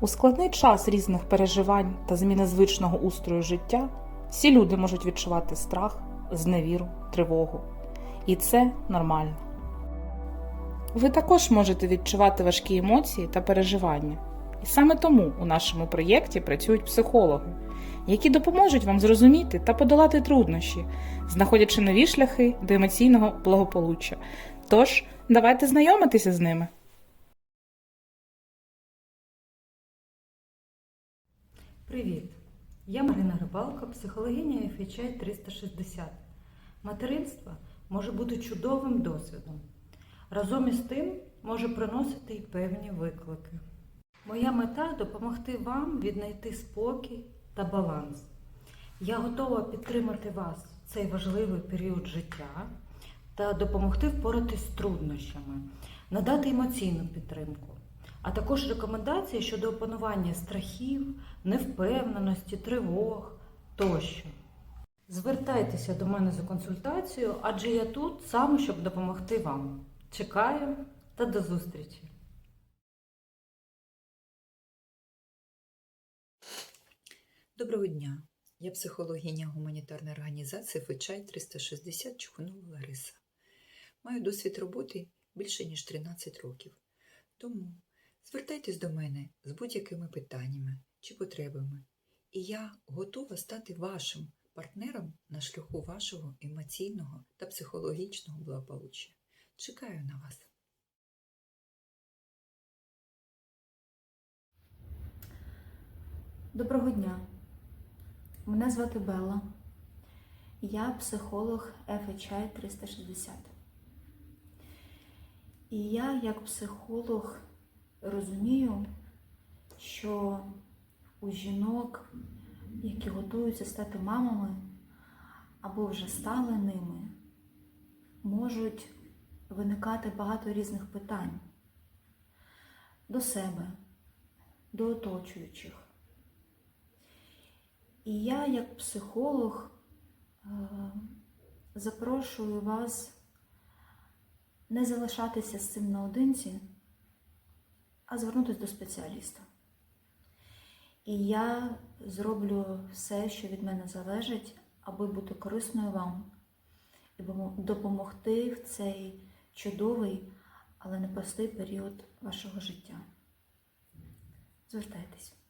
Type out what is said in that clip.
У складний час різних переживань та зміни звичного устрою життя всі люди можуть відчувати страх, зневіру, тривогу. І це нормально. Ви також можете відчувати важкі емоції та переживання. І саме тому у нашому проєкті працюють психологи, які допоможуть вам зрозуміти та подолати труднощі, знаходячи нові шляхи до емоційного благополуччя. Тож, давайте знайомитися з ними. Привіт! Я Марина Рибалко, психологиня FHI 360. Материнство може бути чудовим досвідом. Разом із тим може приносити й певні виклики. Моя мета допомогти вам віднайти спокій та баланс. Я готова підтримати вас в цей важливий період життя та допомогти впоратись з труднощами, надати емоційну підтримку, а також рекомендації щодо опанування страхів, невпевненості, тривог тощо. Звертайтеся до мене за консультацією, адже я тут саме, щоб допомогти вам. Чекаю та до зустрічі! Доброго дня. Я психологиня гуманітарної організації ФЧАЙ 360 Чухунова Лариса. Маю досвід роботи більше ніж 13 років. Тому звертайтесь до мене з будь-якими питаннями чи потребами, і я готова стати вашим партнером на шляху вашого емоційного та психологічного благополуччя. Чекаю на вас. Доброго дня. Мене звати Белла. Я психолог FHI 360. І я, як психолог, розумію, що у жінок, які готуються стати мамами або вже стали ними, можуть виникати багато різних питань до себе, до оточуючих. І я, як психолог, е, запрошую вас не залишатися з цим наодинці, а звернутися до спеціаліста. І я зроблю все, що від мене залежить, аби бути корисною вам і допомогти в цей чудовий, але непростий період вашого життя. Звертайтесь.